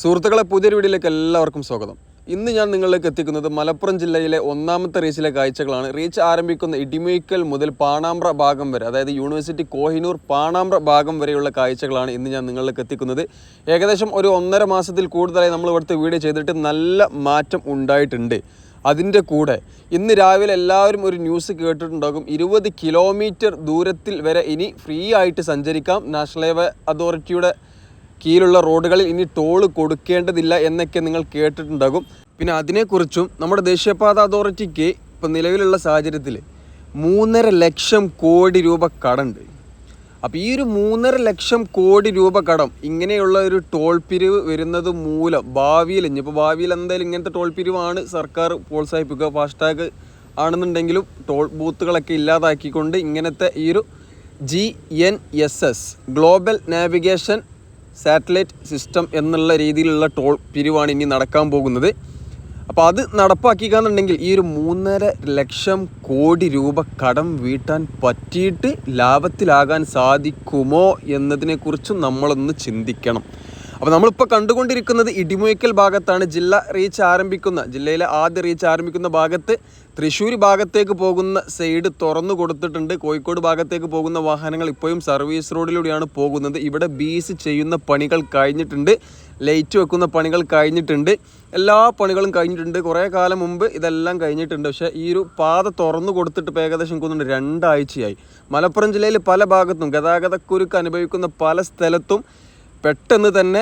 സുഹൃത്തുക്കളെ പുതിയൊരു വീഡിയോയിലേക്ക് എല്ലാവർക്കും സ്വാഗതം. ഇന്ന് ഞാൻ നിങ്ങളിലേക്ക് എത്തിക്കുന്നത് മലപ്പുറം ജില്ലയിലെ ഒന്നാമത്തെ റീച്ചിലെ കാഴ്ചകളാണ്. റീച്ച് ആരംഭിക്കുന്ന ഇടിമേക്കൽ മുതൽ പാണാമ്പ്ര ഭാഗം വരെ അതായത് യൂണിവേഴ്സിറ്റി കോഹിനൂർ പാണാമ്പ്ര ഭാഗം വരെയുള്ള കാഴ്ചകളാണ് ഇന്ന് ഞാൻ നിങ്ങളിലേക്ക് എത്തിക്കുന്നത്. ഏകദേശം ഒരു ഒന്നര മാസത്തിൽ കൂടുതലായി നമ്മൾ ഇവിടുത്തെ വീഡിയോ ചെയ്തിട്ട് നല്ല മാറ്റം ഉണ്ടായിട്ടുണ്ട്. അതിന്റെ കൂടെ ഇന്ന് രാവിലെ എല്ലാവരും ഒരു ന്യൂസ് കേട്ടിട്ടുണ്ടാകും. ഇരുപത് കിലോമീറ്റർ ദൂരത്തിൽ വരെ ഇനി ഫ്രീ ആയിട്ട് സഞ്ചരിക്കാം. നാഷണൽ ഹൈവേ അതോറിറ്റിയുടെ കീഴിലുള്ള റോഡുകളിൽ ഇനി ടോൾ കൊടുക്കേണ്ടതില്ല എന്നൊക്കെ നിങ്ങൾ കേട്ടിട്ടുണ്ടാകും. പിന്നെ അതിനെക്കുറിച്ചും നമ്മുടെ ദേശീയപാത അതോറിറ്റിക്ക് ഇപ്പം നിലവിലുള്ള സാഹചര്യത്തിൽ മൂന്നര ലക്ഷം കോടി രൂപ കടമുണ്ട് അപ്പോൾ ഈ ഒരു മൂന്നര ലക്ഷം കോടി രൂപ കടം ഇങ്ങനെയുള്ള ഒരു ടോൾ പിരിവ് വരുന്നത് മൂലം ഭാവിയിൽ ഇനിയിപ്പോൾ ഭാവിയിൽ എന്തായാലും ഇങ്ങനത്തെ ടോൾ പിരിവാണ് സർക്കാർ പ്രോത്സാഹിപ്പിക്കുക. ഫാസ്ടാഗ് ആണെന്നുണ്ടെങ്കിലും ടോൾ ബൂത്തുകളൊക്കെ ഇല്ലാതാക്കിക്കൊണ്ട് ഇങ്ങനത്തെ ഈ ഒരു G N S S global navigation satellite system എന്നുള്ള രീതിയിലുള്ള ടോൾ പിരിവാണ് ഇനി നടക്കാൻ പോകുന്നത്. അപ്പോൾ അത് നടപ്പാക്കിക്കാന്നുണ്ടെങ്കിൽ ഈ ഒരു മൂന്നര ലക്ഷം കോടി രൂപ കടം വീട്ടാൻ പറ്റിയിട്ട് ലാഭത്തിലാകാൻ സാധിക്കുമോ എന്നതിനെക്കുറിച്ചും നമ്മളൊന്ന് ചിന്തിക്കണം. അപ്പോൾ നമ്മളിപ്പോൾ കണ്ടുകൊണ്ടിരിക്കുന്നത് ഇടിമുയക്കൽ ഭാഗത്താണ്. ജില്ല റീച്ച് ആരംഭിക്കുന്ന ജില്ലയിലെ ആദ്യ റീച്ച് ആരംഭിക്കുന്ന ഭാഗത്ത് തൃശ്ശൂർ ഭാഗത്തേക്ക് പോകുന്ന സൈഡ് തുറന്നു കൊടുത്തിട്ടുണ്ട്. കോഴിക്കോട് ഭാഗത്തേക്ക് പോകുന്ന വാഹനങ്ങൾ ഇപ്പോഴും സർവീസ് റോഡിലൂടെയാണ് പോകുന്നത്. ഇവിടെ ബീസ് ചെയ്യുന്ന പണികൾ കഴിഞ്ഞിട്ടുണ്ട്. ലൈറ്റ് വെക്കുന്ന പണികൾ കഴിഞ്ഞിട്ടുണ്ട്. എല്ലാ പണികളും കഴിഞ്ഞിട്ടുണ്ട്. കുറേ കാലം മുമ്പ് ഇതെല്ലാം കഴിഞ്ഞിട്ടുണ്ട്. പക്ഷേ ഈ ഒരു പാത തുറന്നു കൊടുത്തിട്ട് ഇപ്പോൾ ഏകദേശം കൊന്നുണ്ട് രണ്ടാഴ്ചയായി. മലപ്പുറം ജില്ലയിൽ പല ഭാഗത്തും ഗതാഗതക്കുരുക്ക് അനുഭവിക്കുന്ന പല സ്ഥലത്തും പെട്ടെന്ന് തന്നെ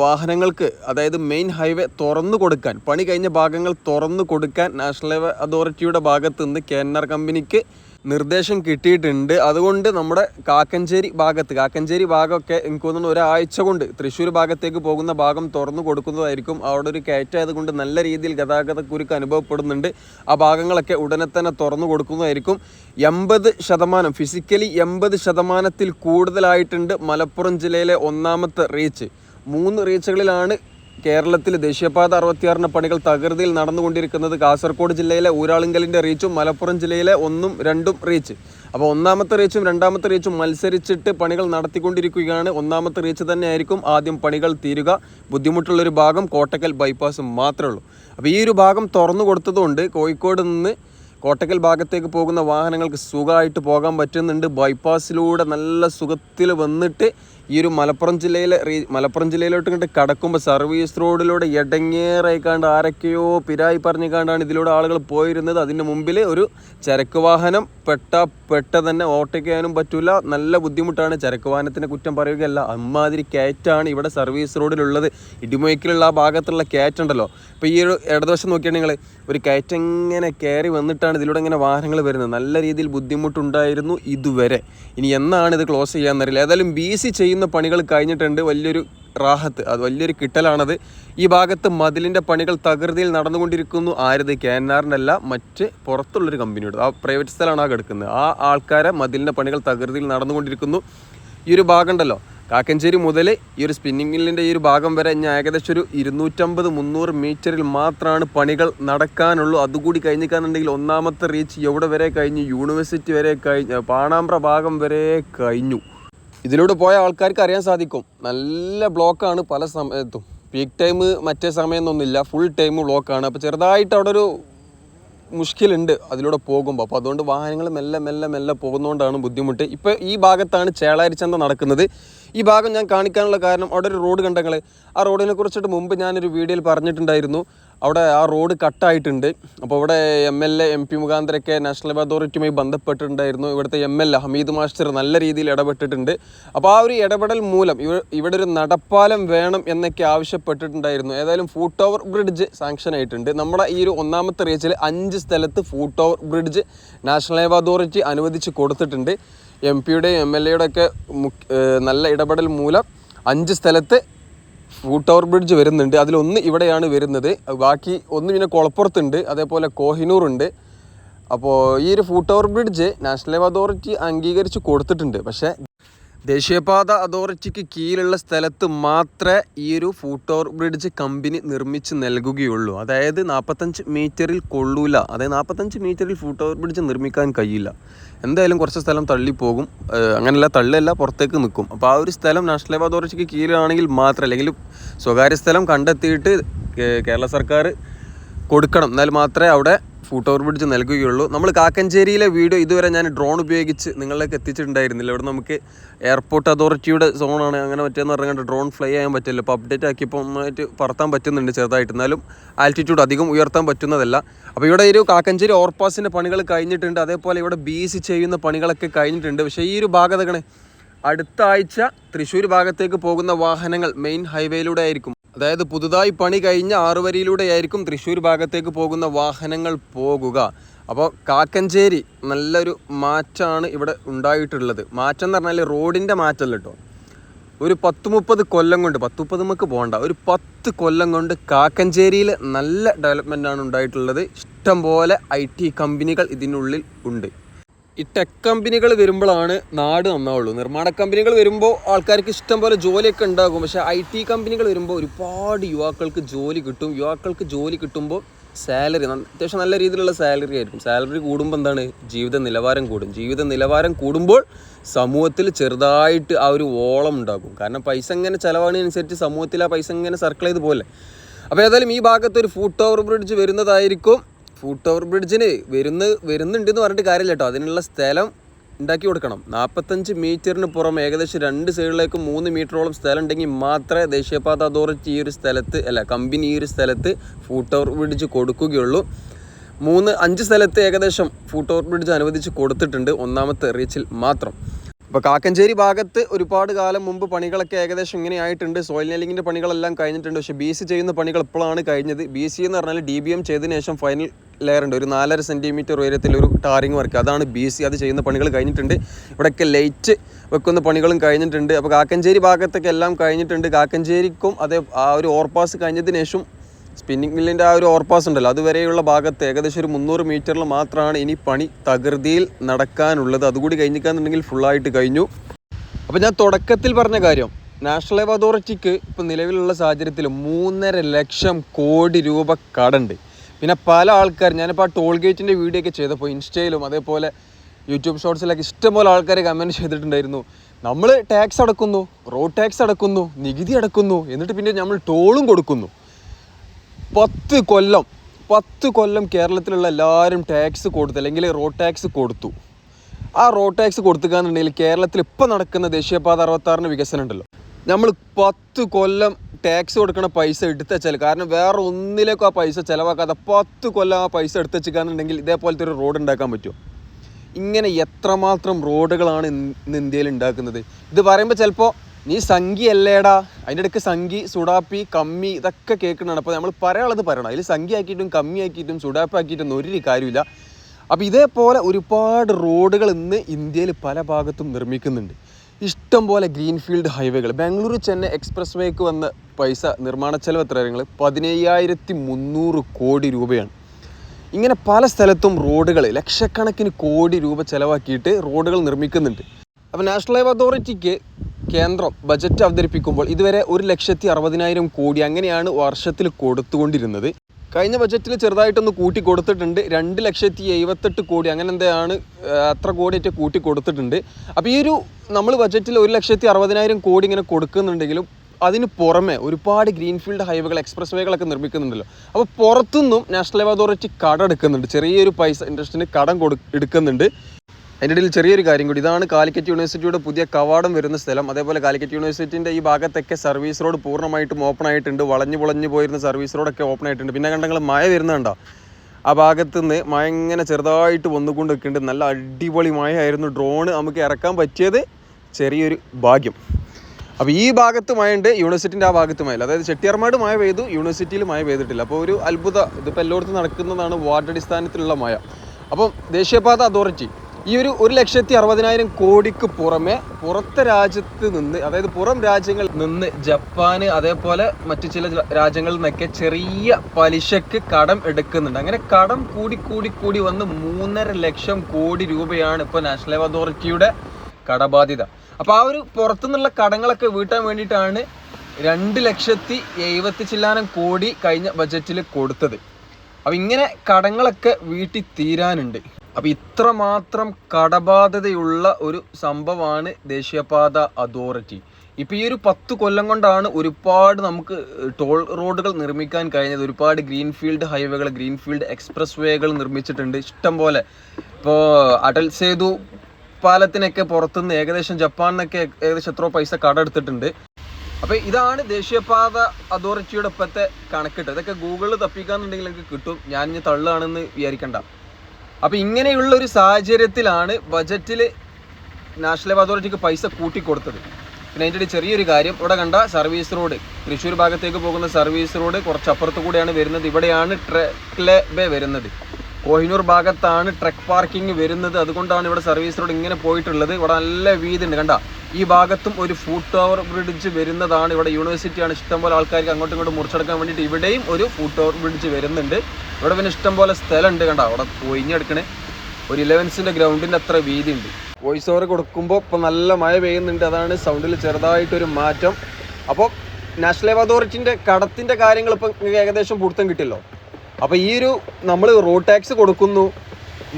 വാഹനങ്ങൾക്ക് അതായത് മെയിൻ ഹൈവേ തുറന്നു കൊടുക്കാൻ പണി കഴിഞ്ഞ ഭാഗങ്ങൾ തുറന്നു കൊടുക്കാൻ നാഷണൽ ഹൈവേ അതോറിറ്റിയുടെ ഭാഗത്ത് നിന്ന് കെ കമ്പനിക്ക് നിർദ്ദേശം കിട്ടിയിട്ടുണ്ട്. അതുകൊണ്ട് നമ്മുടെ കാക്കഞ്ചേരി ഭാഗത്ത് കാക്കഞ്ചേരി ഭാഗമൊക്കെ എനിക്ക് തോന്നുന്നു ഒരാഴ്ച കൊണ്ട് തൃശ്ശൂർ ഭാഗത്തേക്ക് പോകുന്ന ഭാഗം തുറന്നു കൊടുക്കുന്നതായിരിക്കും. അവിടെ ഒരു കയറ്റായതുകൊണ്ട് നല്ല രീതിയിൽ ഗതാഗത കുരുക്ക് അനുഭവപ്പെടുന്നുണ്ട്. ആ ഭാഗങ്ങളൊക്കെ ഉടനെ തന്നെ തുറന്നു കൊടുക്കുന്നതായിരിക്കും. എൺപത് ശതമാനം ഫിസിക്കലി എൺപത് ശതമാനത്തിൽ കൂടുതലായിട്ടുണ്ട് മലപ്പുറം ജില്ലയിലെ ഒന്നാമത്തെ റീച്ച് മൂന്ന് റീച്ചുകളിലാണ് കേരളത്തിൽ ദേശീയപാത അറുപത്തിയാറിന് പണികൾ തകൃതിയിൽ നടന്നുകൊണ്ടിരിക്കുന്നത് കാസർഗോഡ് ജില്ലയിലെ ഊരാളുങ്കലിന്റെ റീച്ചും മലപ്പുറം ജില്ലയിലെ ഒന്നും രണ്ടും റീച്ച്. അപ്പോൾ ഒന്നാമത്തെ റീച്ചും രണ്ടാമത്തെ റീച്ചും മത്സരിച്ചിട്ട് പണികൾ നടത്തിക്കൊണ്ടിരിക്കുകയാണ്. ഒന്നാമത്തെ റീച്ച് തന്നെ ആയിരിക്കും ആദ്യം പണികൾ തീരുക. ബുദ്ധിമുട്ടുള്ളൊരു ഭാഗം കോട്ടക്കൽ ബൈപ്പാസ് മാത്രമേ ഉള്ളൂ. അപ്പോൾ ഈ ഒരു ഭാഗം തുറന്നു കൊടുത്തതുകൊണ്ട് കോഴിക്കോട് നിന്ന് കോട്ടക്കൽ ഭാഗത്തേക്ക് പോകുന്ന വാഹനങ്ങൾക്ക് സുഖമായിട്ട് പോകാൻ പറ്റുന്നുണ്ട്. ബൈപ്പാസിലൂടെ നല്ല സുഖത്തിൽ വന്നിട്ട് ഈ ഒരു മലപ്പുറം ജില്ലയിലെ റീ മലപ്പുറം ജില്ലയിലോട്ട് ഇങ്ങോട്ട് കടക്കുമ്പോൾ സർവീസ് റോഡിലൂടെ ഇടങ്ങേറായിക്കാണ്ട് ആരൊക്കെയോ പിരായി പറഞ്ഞുകൊണ്ടാണ് ഇതിലൂടെ ആളുകൾ പോയിരുന്നത്. അതിന്റെ മുമ്പിൽ ഒരു ചരക്ക് വാഹനം പെട്ട പെട്ട തന്നെ ഓവർടേക്ക് പറ്റില്ല നല്ല ബുദ്ധിമുട്ടാണ് ചരക്ക് വാഹനത്തിന്റെ കുറ്റം പറയുകയല്ല. അമ്മാതിരി കയറ്റാണ് ഇവിടെ സർവീസ് റോഡിലുള്ളത്. ഇടിമുയക്കിലുള്ള ആ ഭാഗത്തുള്ള കയറ്റുണ്ടല്ലോ. ഇപ്പോൾ ഈ ഒരു ഇടതുവശം നോക്കിയാൽ നിങ്ങൾ ഒരു ഇങ്ങനെ കയറി വന്നിട്ടാണ് ഇതിലൂടെ ഇങ്ങനെ വാഹനങ്ങൾ വരുന്നത്? നല്ല രീതിയിൽ ബുദ്ധിമുട്ടുണ്ടായിരുന്നു ഇതുവരെ. ഇനി എന്നാണ് ഇത് ക്ലോസ് ചെയ്യാമെന്നറിയില്ല ഏതായാലും ബി സി പണികൾ കഴിഞ്ഞിട്ടുണ്ട്. വലിയൊരു റാഹത്ത് അത് വലിയൊരു കിട്ടലാണത്. ഈ ഭാഗത്ത് മതിലിന്റെ പണികൾ തകൃതിയിൽ നടന്നുകൊണ്ടിരിക്കുന്നു. ആരത്? കെ എൻ ആറിന്റെ അല്ല മറ്റ് പുറത്തുള്ളൊരു കമ്പനിയുടെ ആ പ്രൈവറ്റ് സ്ഥലമാണ് ആ കിടക്കുന്നത്. ആ ആൾക്കാരെ മതിലിന്റെ പണികൾ തകൃതിയിൽ നടന്നുകൊണ്ടിരിക്കുന്നു. ഈ ഒരു ഭാഗം ഉണ്ടല്ലോ കാക്കഞ്ചേരി മുതൽ ഈ ഒരു സ്പിന്നിംഗ് മില്ലിന്റെ ഈ ഒരു ഭാഗം വരെ ഞാൻ ഏകദേശം ഒരു ഇരുന്നൂറ്റമ്പത് മുന്നൂറ് മീറ്ററിൽ മാത്രമാണ് പണികൾ നടക്കാനുള്ളൂ. അതുകൂടി കഴിഞ്ഞിക്കാന്നുണ്ടെങ്കിൽ ഒന്നാമത്തെ റീച്ച് എവിടെ വരെ കഴിഞ്ഞു? യൂണിവേഴ്സിറ്റി വരെ കഴിഞ്ഞു പാണാമ്പ്ര ഭാഗം വരെ കഴിഞ്ഞു. ഇതിലൂടെ പോയ ആൾക്കാർക്ക് അറിയാൻ സാധിക്കും. നല്ല ബ്ലോക്കാണ് പല സമയത്തും. പീക്ക് ടൈം മറ്റേ സമയമൊന്നുമില്ല. ഫുൾ ടൈം ബ്ലോക്കാണ്. അപ്പോൾ ചെറുതായിട്ട് അവിടെ ഒരു മുഷ്കിലുണ്ട് അതിലൂടെ പോകുമ്പോൾ അപ്പോൾ അതുകൊണ്ട് വാഹനങ്ങൾ മെല്ലെ മെല്ലെ മെല്ലെ പോകുന്നതുകൊണ്ടാണ് ബുദ്ധിമുട്ട്. ഇപ്പോൾ ഈ ഭാഗത്താണ് ചേളാരിച്ചന്ത നടക്കുന്നത്. ഈ ഭാഗം ഞാൻ കാണിക്കാനുള്ള കാരണം അവിടെ ഒരു റോഡ് കണ്ടങ്ങൾ ആ റോഡിനെ കുറിച്ചിട്ട് മുമ്പ് ഞാനൊരു വീഡിയോയിൽ പറഞ്ഞിട്ടുണ്ടായിരുന്നു. അവിടെ ആ റോഡ് കട്ടായിട്ടുണ്ട്. അപ്പോൾ ഇവിടെ M L A M P മുഖാന്തരമൊക്കെ national highway അതോറിറ്റിയുമായി ബന്ധപ്പെട്ടിട്ടുണ്ടായിരുന്നു. ഇവിടുത്തെ M L A Hameed master നല്ല രീതിയിൽ ഇടപെട്ടിട്ടുണ്ട്. അപ്പോൾ ആ ഒരു ഇടപെടൽ മൂലം ഇവ ഇവിടെ ഒരു നടപ്പാലം വേണം എന്നൊക്കെ ആവശ്യപ്പെട്ടിട്ടുണ്ടായിരുന്നു. ഏതായാലും ഫൂട്ട് ഓവർ ബ്രിഡ്ജ് സാങ്ഷൻ ആയിട്ടുണ്ട്. നമ്മുടെ ഈ ഒരു ഒന്നാമത്തെ റീച്ചിൽ അഞ്ച് സ്ഥലത്ത് foot over bridge national highway authority അനുവദിച്ച് കൊടുത്തിട്ടുണ്ട്. എം പിയുടെയും എം എൽ എയുടെ ഒക്കെ മുഖ്യ- നല്ല ഇടപെടൽ മൂലം അഞ്ച് സ്ഥലത്ത് ഫൂട്ട് ഓവർ ബ്രിഡ്ജ് വരുന്നുണ്ട്. അതിലൊന്ന് ഇവിടെയാണ് വരുന്നത്. ബാക്കി ഒന്ന് പിന്നെ കുളപ്പുറത്തുണ്ട്. അതേപോലെ കോഹിനൂർ ഉണ്ട്. അപ്പോൾ ഈ ഒരു foot over bridge national highway authority അംഗീകരിച്ച് കൊടുത്തിട്ടുണ്ട്. പക്ഷേ ദേശീയപാത അതോറിറ്റിക്ക് കീഴിലുള്ള സ്ഥലത്ത് മാത്രമേ ഈ ഒരു ഫൂട്ട് ഓവർ ബ്രിഡ്ജ് കമ്പനി നിർമ്മിച്ച് നൽകുകയുള്ളൂ. അതായത് നാൽപ്പത്തഞ്ച് മീറ്ററിൽ കൊള്ളൂല. അതായത് നാൽപ്പത്തഞ്ച് മീറ്ററിൽ ഫൂട്ട് ഓവർ ബ്രിഡ്ജ് നിർമ്മിക്കാൻ കഴിയില്ല. എന്തായാലും കുറച്ച് സ്ഥലം തള്ളിപ്പോകും. അങ്ങനെയല്ല തള്ളല്ല പുറത്തേക്ക് നിൽക്കും. അപ്പോൾ ആ ഒരു സ്ഥലം നാഷണൽ ഹൈവേ അതോറിറ്റിക്ക് കീഴിലാണെങ്കിൽ മാത്രം അല്ലെങ്കിൽ സ്വകാര്യ സ്ഥലം കണ്ടെത്തിയിട്ട് കേരള സർക്കാർ കൊടുക്കണം. എന്നാൽ മാത്രമേ അവിടെ ഫൂട്ട് ഓവർ ബ്രിഡ്ജ് നൽകുകയുള്ളൂ. നമ്മൾ കാക്കഞ്ചേരിയിലെ വീഡിയോ ഇതുവരെ ഞാൻ ഡ്രോൺ ഉപയോഗിച്ച് നിങ്ങളിലേക്ക് എത്തിച്ചിട്ടുണ്ടായിരുന്നില്ല. ഇവിടെ നമുക്ക് എയർപോർട്ട് അതോറിറ്റിയുടെ സോണാണ് അങ്ങനെ മറ്റേന്ന് പറഞ്ഞാൽ ഡ്രോൺ ഫ്ലൈ ചെയ്യാൻ പറ്റില്ല. അപ്പോൾ അപ്ഡേറ്റ് ആക്കിയപ്പോൾ ഒന്നായിട്ട് പറത്താൻ പറ്റുന്നുണ്ട് ചെറുതായിട്ട്. എന്നാലും ആൽറ്റിറ്റ്യൂഡ് അധികം ഉയർത്താൻ പറ്റുന്നതല്ല. അപ്പോൾ ഇവിടെ ഒരു കാക്കഞ്ചേരി ഓവർപാസിന്റെ പണികൾ കഴിഞ്ഞിട്ടുണ്ട്. അതേപോലെ ഇവിടെ ബി സി ചെയ്യുന്ന പണികളൊക്കെ കഴിഞ്ഞിട്ടുണ്ട്. പക്ഷേ ഈ ഒരു ഭാഗത്തൊക്കെ അടുത്ത ആഴ്ച തൃശ്ശൂർ ഭാഗത്തേക്ക് പോകുന്ന വാഹനങ്ങൾ മെയിൻ ഹൈവേയിലൂടെ ആയിരിക്കും. അതായത് പുതുതായി പണി കഴിഞ്ഞ ആറുവരിയിലൂടെ ആയിരിക്കും തൃശ്ശൂർ ഭാഗത്തേക്ക് പോകുന്ന വാഹനങ്ങൾ പോകുക. അപ്പോൾ കാക്കഞ്ചേരി നല്ലൊരു മാറ്റമാണ് ഇവിടെ ഉണ്ടായിട്ടുള്ളത്. മാറ്റം എന്ന് പറഞ്ഞാൽ റോഡിന്റെ മാറ്റമല്ല കേട്ടോ. ഒരു പത്ത് മുപ്പത് കൊല്ലം കൊണ്ട് പത്ത് മുപ്പത് നമുക്ക് പോകണ്ട. ഒരു പത്ത് കൊല്ലം കൊണ്ട് കാക്കഞ്ചേരിയിൽ നല്ല ഡെവലപ്മെന്റാണ് ഉണ്ടായിട്ടുള്ളത്. ഇഷ്ടംപോലെ ഐ ടി കമ്പനികൾ ഇതിനുള്ളിൽ ഉണ്ട്. ഈ ടെക് കമ്പനികൾ വരുമ്പോഴാണ് നാട് നന്നാവുള്ളൂ. നിർമ്മാണ കമ്പനികൾ വരുമ്പോൾ ആൾക്കാർക്ക് ഇഷ്ടം പോലെ ജോലിയൊക്കെ ഉണ്ടാകും. പക്ഷേ ഐ ടി കമ്പനികൾ വരുമ്പോൾ ഒരുപാട് യുവാക്കൾക്ക് ജോലി കിട്ടും. യുവാക്കൾക്ക് ജോലി കിട്ടുമ്പോൾ സാലറി അത്യാവശ്യം നല്ല രീതിയിലുള്ള സാലറി ആയിരിക്കും. സാലറി കൂടുമ്പോൾ എന്താണ്? ജീവിത നിലവാരം കൂടും. ജീവിത നിലവാരം കൂടുമ്പോൾ സമൂഹത്തിൽ ചെറുതായിട്ട് ആ ഒരു ഓളം ഉണ്ടാകും. കാരണം പൈസ ഇങ്ങനെ ചിലവാണനുസരിച്ച് സമൂഹത്തിൽ ആ പൈസ ഇങ്ങനെ സർക്കിൾ ചെയ്ത് പോലെ അപ്പോൾ ഏതായാലും ഈ ഭാഗത്ത് ഒരു ഫുട് ഓവർ ബ്രിഡ്ജ് വരുന്നതായിരിക്കും. ഫൂട്ട് ഓവർ ബ്രിഡ്ജിന് വരുന്ന വരുന്നുണ്ട് എന്ന് പറഞ്ഞിട്ട് കാര്യമില്ല കേട്ടോ. അതിനുള്ള സ്ഥലം ഉണ്ടാക്കി കൊടുക്കണം. നാൽപ്പത്തഞ്ച് മീറ്ററിന് പുറം ഏകദേശം രണ്ട് സൈഡിലേക്ക് മൂന്ന് മീറ്ററോളം സ്ഥലം ഉണ്ടെങ്കിൽ മാത്രമേ ദേശീയപാത അതോറിറ്റി ഈ ഒരു സ്ഥലത്ത് അല്ല കമ്പനി ഈ ഒരു സ്ഥലത്ത് ഫൂട്ട് ഓവർ ബ്രിഡ്ജ് കൊടുക്കുകയുള്ളൂ. മൂന്ന് അഞ്ച് സ്ഥലത്ത് ഏകദേശം ഫൂട്ട് ഓവർ ബ്രിഡ്ജ് അനുവദിച്ച് കൊടുത്തിട്ടുണ്ട്. ഒന്നാമത്തെ റീച്ചിൽ മാത്രം. അപ്പോൾ കാക്കഞ്ചേരി ഭാഗത്ത് ഒരുപാട് കാലം മുമ്പ് പണികളൊക്കെ ഏകദേശം ഇങ്ങനെ ആയിട്ടുണ്ട് സോയിൽ നെല്ലിങ്ങിന്റെ പണികളെല്ലാം കഴിഞ്ഞിട്ടുണ്ട്. പക്ഷേ ബി സി ചെയ്യുന്ന പണികൾ ഇപ്പോഴാണ് കഴിഞ്ഞത്. ബി സി എന്ന് പറഞ്ഞാൽ ഡി ബി എം ചെയ്തതിന് ശേഷം ഫൈനൽ ലെയർ ഉണ്ട് ഒരു നാലര സെന്റിമീറ്റർ ഉയരത്തിൽ ഒരു ടാറിങ് വർക്ക്. അതാണ് ബി സി അത് ചെയ്യുന്ന പണികൾ കഴിഞ്ഞിട്ടുണ്ട്. ഇവിടെയൊക്കെ ലൈറ്റ് വെക്കുന്ന പണികളും കഴിഞ്ഞിട്ടുണ്ട്. അപ്പോൾ കാക്കഞ്ചേരി ഭാഗത്തൊക്കെ എല്ലാം കഴിഞ്ഞിട്ടുണ്ട്. കാക്കഞ്ചേരിക്കും അതേ ആ ഒരു ഓവർപാസ് കഴിഞ്ഞതിന് ശേഷം സ്പിന്നിങ് മില്ലിന്റെ ആ ഒരു ഓവർപാസ് ഉണ്ടല്ലോ. അതുവരെയുള്ള ഭാഗത്ത് ഏകദേശം ഒരു മുന്നൂറ് മീറ്ററിൽ മാത്രമാണ് ഇനി പണി തകൃതിയിൽ നടക്കാനുള്ളത്. അതുകൂടി കഴിഞ്ഞിക്കാന്നുണ്ടെങ്കിൽ ഫുള്ളായിട്ട് കഴിഞ്ഞു. അപ്പോൾ ഞാൻ തുടക്കത്തിൽ പറഞ്ഞ കാര്യം നാഷണൽ ഹൈവേ അതോറിറ്റിക്ക് ഇപ്പോൾ നിലവിലുള്ള സാഹചര്യത്തിൽ മൂന്നര ലക്ഷം കോടി രൂപ കടണ്ട്. പിന്നെ പല ആൾക്കാർ ഞാനിപ്പോൾ ആ ടോൾ ഗേറ്റിന്റെ വീഡിയോ ഒക്കെ ചെയ്തപ്പോൾ ഇൻസ്റ്റയിലും അതേപോലെ യൂട്യൂബ് ഷോർട്സിലൊക്കെ ഇഷ്ടംപോലെ ആൾക്കാർ കമന്റ് ചെയ്തിട്ടുണ്ടായിരുന്നു. നമ്മൾ ടാക്സ് അടക്കുന്നു റോഡ് ടാക്സ് അടക്കുന്നു നികുതി അടക്കുന്നു എന്നിട്ട് പിന്നെ നമ്മൾ ടോളും കൊടുക്കുന്നു. പത്ത് കൊല്ലം പത്ത് കൊല്ലം കേരളത്തിലുള്ള എല്ലാവരും ടാക്സ് കൊടുത്തു അല്ലെങ്കിൽ റോഡ് ടാക്സ് കൊടുത്തു. ആ റോഡ് ടാക്സ് കൊടുത്തുകയെന്നുണ്ടെങ്കിൽ കേരളത്തിൽ ഇപ്പം നടക്കുന്ന ദേശീയപാത അറുപത്താറിന് വികസനം ഉണ്ടല്ലോ. നമ്മൾ പത്ത് കൊല്ലം ടാക്സ് കൊടുക്കണ പൈസ എടുത്തുവെച്ചാൽ കാരണം വേറെ ഒന്നിലേക്കും ആ പൈസ ചിലവാക്കാതെ പത്ത് കൊല്ലം ആ പൈസ എടുത്ത് ഇതേപോലത്തെ ഒരു റോഡ് ഉണ്ടാക്കാൻ പറ്റുമോ? ഇങ്ങനെ എത്രമാത്രം റോഡുകളാണ് ഇന്ന് ഇന്ത്യയിൽ ഉണ്ടാക്കുന്നത്. ഇത് പറയുമ്പോൾ ചിലപ്പോൾ നീ സംഖി അല്ലേടാ? അതിന്റെ ഇടയ്ക്ക് സംഖി സുഡാപ്പി കമ്മി ഇതൊക്കെ കേൾക്കുന്നതാണ്. അപ്പോൾ നമ്മൾ പറയാനുള്ളത് പറയണം. അതിൽ സംഖ്യ ആക്കിയിട്ടും കമ്മി ആക്കിയിട്ടും സുഡാപ്പി ആക്കിയിട്ടും ഒരു കാര്യമില്ല. അപ്പോൾ ഇതേപോലെ ഒരുപാട് റോഡുകൾ ഇന്ന് ഇന്ത്യയിൽ പല ഭാഗത്തും നിർമ്മിക്കുന്നുണ്ട്. ഇഷ്ടം പോലെ ഗ്രീൻഫീൽഡ് ഹൈവേകൾ. ബാംഗ്ലൂർ ചെന്നൈ എക്സ്പ്രസ് വേക്ക് വന്ന പൈസ നിർമ്മാണ ചെലവ് എത്ര കാര്യങ്ങൾ പതിനയ്യായിരത്തി മുന്നൂറ് കോടി രൂപയാണ്. ഇങ്ങനെ പല സ്ഥലത്തും റോഡുകൾ ലക്ഷക്കണക്കിന് കോടി രൂപ ചെലവാക്കിയിട്ട് റോഡുകൾ നിർമ്മിക്കുന്നുണ്ട്. അപ്പോൾ നാഷണൽ ഹൈവേ അതോറിറ്റിക്ക് കേന്ദ്രം ബജറ്റ് അവതരിപ്പിക്കുമ്പോൾ ഇതുവരെ ഒരു ലക്ഷത്തി അറുപതിനായിരം കോടി അങ്ങനെയാണ് വർഷത്തിൽ കൊടുത്തുകൊണ്ടിരുന്നത്. കഴിഞ്ഞ ബജറ്റിൽ ചെറുതായിട്ടൊന്ന് കൂട്ടി കൊടുത്തിട്ടുണ്ട് രണ്ട് ലക്ഷത്തി എഴുപത്തെട്ട് കോടി അങ്ങനെ എന്താണ് അത്ര കോടിയൊക്കെ കൂട്ടി കൊടുത്തിട്ടുണ്ട് അപ്പോൾ ഈ ഒരു നമ്മൾ ബജറ്റിൽ ഒരു ലക്ഷത്തി അറുപതിനായിരം കോടി ഇങ്ങനെ കൊടുക്കുന്നുണ്ടെങ്കിലും അതിന് പുറമെ ഒരുപാട് ഗ്രീൻഫീൽഡ് ഹൈവേകൾ എക്സ്പ്രസ് വേകളൊക്കെ നിർമ്മിക്കുന്നുണ്ടല്ലോ. അപ്പോൾ പുറത്തുനിന്നും നാഷണൽ ഹൈവേ അതോറിറ്റി കടം എടുക്കുന്നുണ്ട്. ചെറിയൊരു പൈസ ഇൻട്രസ്റ്റിന് കടം കൊടു എടുക്കുന്നുണ്ട്. അതിന്റെ ഇടയിൽ ചെറിയൊരു കാര്യം കൂടി. ഇതാണ് കാലിക്കറ്റ് യൂണിവേഴ്സിറ്റിയുടെ പുതിയ കവാടം വരുന്ന സ്ഥലം. അതേപോലെ കാലിക്കറ്റ് യൂണിവേഴ്സിറ്റിന്റെ ഈ ഭാഗത്തൊക്കെ സർവീസ് റോഡ് പൂർണമായിട്ടും ഓപ്പൺ ആയിട്ടുണ്ട്. വളഞ്ഞു പൊളഞ്ഞു പോയിരുന്ന സർവീസ് റോഡൊക്കെ ഓപ്പൺ ആയിട്ടുണ്ട്. പിന്നെ കണ്ടങ്ങൾ മഴ വരുന്നുണ്ടോ ആ ഭാഗത്തു നിന്ന് മഴ ഇങ്ങനെ ചെറുതായിട്ട് വന്നുകൊണ്ട് നിൽക്കുന്നുണ്ട് നല്ല അടിപൊളി മഴയായിരുന്നു. ഡ്രോൺ നമുക്ക് ഇറക്കാൻ പറ്റിയത് ചെറിയൊരു ഭാഗ്യം. അപ്പോൾ ഈ ഭാഗത്ത് മഴയുണ്ട് യൂണിവേഴ്സിറ്റിന്റെ ആ ഭാഗത്ത് മഴയില്ല. അതായത് ചെട്ടിയാർമാട് മഴ പെയ്തു യൂണിവേഴ്സിറ്റിയിൽ മഴ പെയ്തിട്ടില്ല. അപ്പോൾ ഒരു അത്ഭുത ഇതിപ്പോൾ എല്ലായിടത്തും നടക്കുന്നതാണ് വാർഡ് അടിസ്ഥാനത്തിലുള്ള മഴ. അപ്പം ദേശീയപാത അതോറിറ്റി ഈ ഒരു ഒരു ലക്ഷത്തി അറുപതിനായിരം കോടിക്ക് പുറമെ പുറത്തെ രാജ്യത്ത് നിന്ന് അതായത് പുറം രാജ്യങ്ങളിൽ നിന്ന് ജപ്പാന് അതേപോലെ മറ്റു ചില രാജ്യങ്ങളിൽ നിന്നൊക്കെ ചെറിയ പലിശക്ക് കടം എടുക്കുന്നുണ്ട്. അങ്ങനെ കടം കൂടി കൂടി കൂടി വന്ന് മൂന്നര ലക്ഷം കോടി രൂപയാണ് ഇപ്പോൾ നാഷണൽ അതോറിറ്റിയുടെ കടബാധ്യത. അപ്പോൾ ആ ഒരു പുറത്തുനിന്നുള്ള കടങ്ങളൊക്കെ വീട്ടാൻ വേണ്ടിയിട്ടാണ് രണ്ട് ലക്ഷത്തി എഴുപത്തി ചില്ലാനം കോടി കഴിഞ്ഞ ബജറ്റിൽ കൊടുത്തത്. അപ്പം ഇങ്ങനെ കടങ്ങളൊക്കെ വീട്ടിൽ തീരാനുണ്ട് അപ്പം ഇത്രമാത്രം കടബാധ്യതയുള്ള ഒരു സംഭവമാണ് ദേശീയപാത അതോറിറ്റി. ഇപ്പോൾ ഈ ഒരു പത്ത് കൊല്ലം കൊണ്ടാണ് ഒരുപാട് നമുക്ക് ടോൾ റോഡുകൾ നിർമ്മിക്കാൻ കഴിഞ്ഞത്. ഒരുപാട് ഗ്രീൻഫീൽഡ് ഹൈവേകൾ ഗ്രീൻഫീൽഡ് എക്സ്പ്രസ് വേകൾ നിർമ്മിച്ചിട്ടുണ്ട്. ഇഷ്ടം പോലെ ഇപ്പോ അടൽ സേതു പാലത്തിനൊക്കെ പുറത്തുനിന്ന് ഏകദേശം ജപ്പാനിന്നൊക്കെ ഏകദേശം എത്രയോ പൈസ കടമെടുത്തിട്ടുണ്ട്. അപ്പോൾ ഇതാണ് ദേശീയപാത അതോറിറ്റിയുടെ ഇപ്പോഴത്തെ കണക്കിട്ട്. ഇതൊക്കെ ഗൂഗിളിൽ തപ്പിക്കാന്നുണ്ടെങ്കിൽ എനിക്ക് കിട്ടും. ഞാൻ ഇനി തള്ളുകയാണെന്ന് വിചാരിക്കണ്ട. അപ്പോൾ ഇങ്ങനെയുള്ള ഒരു സാഹചര്യത്തിലാണ് ബജറ്റിൽ നാഷണൽ ഹൈവേ അതോറിറ്റിക്ക് പൈസ കൂട്ടിക്കൊടുത്തത്. പിന്നെ അതിന്റെ ഒരു ചെറിയൊരു കാര്യം ഇവിടെ കണ്ട സർവീസ് റോഡ്. തൃശ്ശൂർ ഭാഗത്തേക്ക് പോകുന്ന സർവീസ് റോഡ് കുറച്ച് അപ്പുറത്ത് കൂടെയാണ് വരുന്നത്. ഇവിടെയാണ് ട്രക്ലെ ബേ വരുന്നത്. കോഹിനൂർ ഭാഗത്താണ് ട്രക്ക് പാർക്കിംഗ് വരുന്നത്. അതുകൊണ്ടാണ് ഇവിടെ സർവീസ് റോഡ് ഇങ്ങനെ പോയിട്ടുള്ളത്. ഇവിടെ നല്ല വീതി ഉണ്ട് കണ്ട ഈ ഭാഗത്തും ഒരു ഫുട് ഓവർ ബ്രിഡ്ജ് വരുന്നതാണ് ഇവിടെ യൂണിവേഴ്സിറ്റിയാണ്. ഇഷ്ടംപോലെ ആൾക്കാർക്ക് അങ്ങോട്ടും ഇങ്ങോട്ടും മുറിച്ചെടുക്കാൻ വേണ്ടിയിട്ട് ഇവിടെയും ഒരു ഫുട് ഓവർ ബ്രിഡ്ജ് വരുന്നുണ്ട്. ഇവിടെ പിന്നെ ഇഷ്ടംപോലെ സ്ഥലമുണ്ട് കണ്ട? അവിടെ പൊയിഞ്ഞെടുക്കണേ ഒരു ഇലവൻസിന്റെ ഗ്രൗണ്ടിന്റെ അത്ര വീതി ഉണ്ട് വോയിസ് ഓവർ കൊടുക്കുമ്പോൾ ഇപ്പോൾ നല്ല മഴ പെയ്യുന്നുണ്ട്. അതാണ് സൗണ്ടിൽ ചെറുതായിട്ടൊരു മാറ്റം. അപ്പോൾ നാഷണൽ ഹൈവേ അതോറിറ്റിന്റെ കടത്തിന്റെ കാര്യങ്ങൾ ഇപ്പം ഏകദേശം പൂർത്തം കിട്ടില്ലോ അപ്പോൾ ഈ ഒരു നമ്മൾ റോഡ് ടാക്സ് കൊടുക്കുന്നു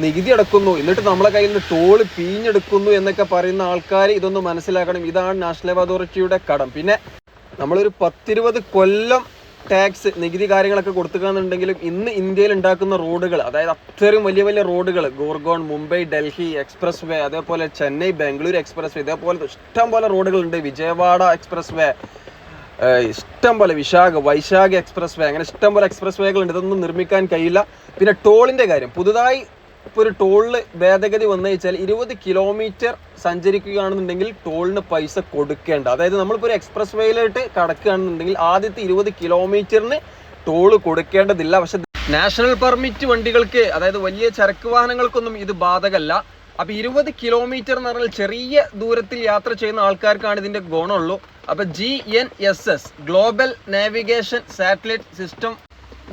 നികുതി അടക്കുന്നു എന്നിട്ട് നമ്മളെ കയ്യിൽ നിന്ന് ടോൾ പീഞ്ഞെടുക്കുന്നു എന്നൊക്കെ പറയുന്ന ആൾക്കാർ ഇതൊന്ന് മനസ്സിലാക്കണം. ഇതാണ് നാഷണൽ ഹൈവേ അതോറിറ്റിയുടെ കടം. പിന്നെ നമ്മളൊരു പത്തിരുപത് കൊല്ലം ടാക്സ് നികുതി കാര്യങ്ങളൊക്കെ കൊടുത്തുകയെന്നുണ്ടെങ്കിലും ഇന്ന് ഇന്ത്യയിൽ ഉണ്ടാക്കുന്ന റോഡുകൾ അതായത് അത്രയും വലിയ വലിയ റോഡുകൾ ഗോർഗോൺ മുംബൈ ഡൽഹി എക്സ്പ്രസ് വേ അതേപോലെ ചെന്നൈ ബാംഗ്ലൂർ എക്സ്പ്രസ് വേ ഇതേപോലെ ഇഷ്ടം പോലെ റോഡുകളുണ്ട്. വിജയവാഡ എക്സ്പ്രസ് വേ ഇഷ്ടം പോലെ വിശാഖ വൈശാഖ എക്സ്പ്രസ് വേ അങ്ങനെ ഇഷ്ടം പോലെ എക്സ്പ്രസ് വേകളുണ്ട് ഇതൊന്നും നിർമ്മിക്കാൻ കഴിയില്ല. പിന്നെ ടോളിന്റെ കാര്യം പുതുതായി ഇപ്പോൾ ഒരു ടോളിൽ ഭേദഗതി വന്നു വെച്ചാൽ ഇരുപത് കിലോമീറ്റർ സഞ്ചരിക്കുകയാണെന്നുണ്ടെങ്കിൽ ടോളിന് പൈസ കൊടുക്കേണ്ട. അതായത് നമ്മളിപ്പോൾ ഒരു എക്സ്പ്രസ് വേയിലോട്ട് കടക്കുകയാണെന്നുണ്ടെങ്കിൽ ആദ്യത്തെ ഇരുപത് കിലോമീറ്ററിന് ടോൾ കൊടുക്കേണ്ടതില്ല. പക്ഷെ നാഷണൽ പെർമിറ്റ് വണ്ടികൾക്ക് അതായത് വലിയ ചരക്ക് വാഹനങ്ങൾക്കൊന്നും ഇത് ബാധകമല്ല. അപ്പോൾ ഇരുപത് കിലോമീറ്റർ എന്ന് പറഞ്ഞാൽ ചെറിയ ദൂരത്തിൽ യാത്ര ചെയ്യുന്ന ആൾക്കാർക്കാണ് ഇതിന്റെ ഗുണമുള്ളൂ. അപ്പോൾ G N S S global navigation satellite system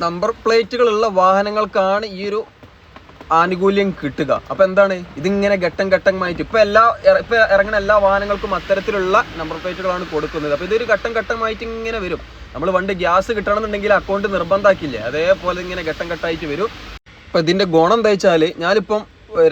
number പ്ലേറ്റുകളുള്ള വാഹനങ്ങൾക്കാണ് ഈ ഒരു ആനുകൂല്യം കിട്ടുക. അപ്പൊ എന്താണ്? ഇതിങ്ങനെ ഘട്ടം ഘട്ടമായിട്ട് ഇപ്പൊ എല്ലാ ഇപ്പൊ ഇറങ്ങുന്ന എല്ലാ വാഹനങ്ങൾക്കും അത്തരത്തിലുള്ള നമ്പർ പ്ലേറ്റുകളാണ് കൊടുക്കുന്നത്. അപ്പൊ ഇതൊരു ഘട്ടം ഘട്ടമായിട്ട് ഇങ്ങനെ വരും. നമ്മൾ പണ്ട് ഗ്യാസ് കിട്ടണമെന്നുണ്ടെങ്കിൽ അക്കൗണ്ട് നിർബന്ധമാക്കില്ലേ അതേപോലെ ഇങ്ങനെ ഘട്ടം ഘട്ടമായിട്ട് വരും. അപ്പൊ ഇതിന്റെ ഗുണം എന്താ വെച്ചാൽ ഞാനിപ്പം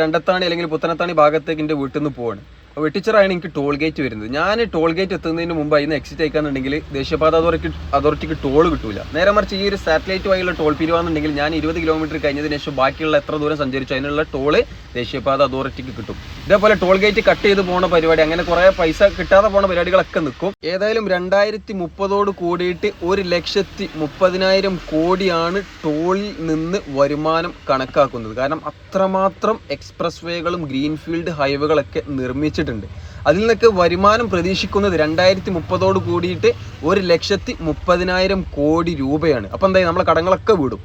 രണ്ടത്താണി അല്ലെങ്കിൽ പുത്തനത്താണി ഭാഗത്തേക്ക് എന്റെ വീട്ടിൽ നിന്ന് പോവാണ്. അപ്പോൾ വെട്ടിച്ചിറാണ് എനിക്ക് ടോൾ ഗേറ്റ് വരുന്നത്. ഞാൻ ടോൾ ഗേറ്റ് എത്തുന്നതിന് മുമ്പ് അതിന് എക്സിറ്റ് അയക്കാന്നുണ്ടെങ്കിൽ ദേശീയപാത അതോറിറ്റി അതോറിറ്റിക്ക് ടോൾ കിട്ടില്ല നേരെ മറിച്ച് ഈ ഒരു സാറ്റലൈറ്റ് വഴിയുള്ള ടോൾ പിരിവാന്നുണ്ടെങ്കിൽ ഞാൻ ഇരുപത് കിലോമീറ്റർ കഴിഞ്ഞതിന് ശേഷം ബാക്കിയുള്ള എത്ര ദൂരം സഞ്ചരിച്ചു അതിനുള്ള ടോൾ ദേശീയപാത അതോറിറ്റിക്ക് കിട്ടും. ഇതേപോലെ ടോൾ ഗേറ്റ് കട്ട് ചെയ്ത് പോണ പരിപാടി അങ്ങനെ കുറേ പൈസ കിട്ടാതെ പോണ പരിപാടികളൊക്കെ നിൽക്കും ഏതായാലും രണ്ടായിരത്തി മുപ്പതോട് കൂടിയിട്ട് ഒരു ലക്ഷത്തി മുപ്പതിനായിരം കോടിയാണ് ടോളിൽ നിന്ന് വരുമാനം കണക്കാക്കുന്നത്. കാരണം അത്രമാത്രം എക്സ്പ്രസ് വേകളും ഗ്രീൻഫീൽഡ് ഹൈവേകളൊക്കെ നിർമ്മിച്ചിട്ടുണ്ട് അതിൽ നിന്നൊക്കെ വരുമാനം പ്രതീക്ഷിക്കുന്നത് രണ്ടായിരത്തി മുപ്പതോട് കൂടിയിട്ട് ഒരു ലക്ഷത്തി മുപ്പതിനായിരം കോടി രൂപയാണ്. അപ്പം എന്തായി? നമ്മളെ കടങ്ങളൊക്കെ വിടും.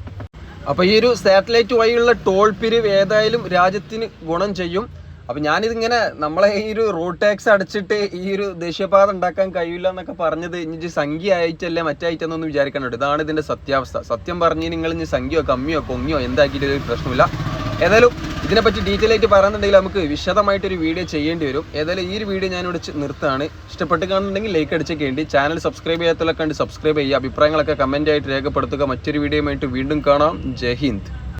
അപ്പോൾ ഈ ഒരു സാറ്റലൈറ്റ് വഴിയുള്ള ടോൾ പിരിവ് ഏതായാലും രാജ്യത്തിന് ഗുണം ചെയ്യും. അപ്പം ഞാനിതിങ്ങനെ നമ്മളെ ഈ ഒരു റോഡ് ടാക്സ് അടച്ചിട്ട് ഈ ഒരു ദേശീയപാത ഉണ്ടാക്കാൻ കഴിയില്ല എന്നൊക്കെ പറഞ്ഞത് ഇനി സംഖ്യ അയച്ചല്ലേ വിചാരിക്കാനുണ്ട് ഇതാണ് ഇതിന്റെ സത്യാവസ്ഥ. സത്യം പറഞ്ഞ് നിങ്ങൾ ഇനി സംഖ്യയോ കമ്മിയോ കൊങ്ങിയോ എന്താക്കിയിട്ട് പ്രശ്നമില്ല. ഏതായാലും ഇതിനെപ്പറ്റി ഡീറ്റെയിൽ ആയിട്ട് പറയുന്നുണ്ടെങ്കിൽ നമുക്ക് വിശദമായിട്ടൊരു വീഡിയോ ചെയ്യേണ്ടി വരും. ഏതായാലും ഈ ഒരു വീഡിയോ ഇവിടെ നിർത്താണ് ഇഷ്ടപ്പെട്ട് കാണുന്നുണ്ടെങ്കിൽ ലൈക്ക് അടിച്ചേക്കേണ്ടി ചാനൽ സബ്സ്ക്രൈബ് ചെയ്യാത്തവരൊക്കെ കണ്ട് സബ്സ്ക്രൈബ് ചെയ്യുക. അഭിപ്രായങ്ങളൊക്കെ കമന്റ് ആയിട്ട് രേഖപ്പെടുത്തുക. മറ്റൊരു വീഡിയോയുമായിട്ട് വീണ്ടും കാണാം. ജയ് ഹിന്ദ്.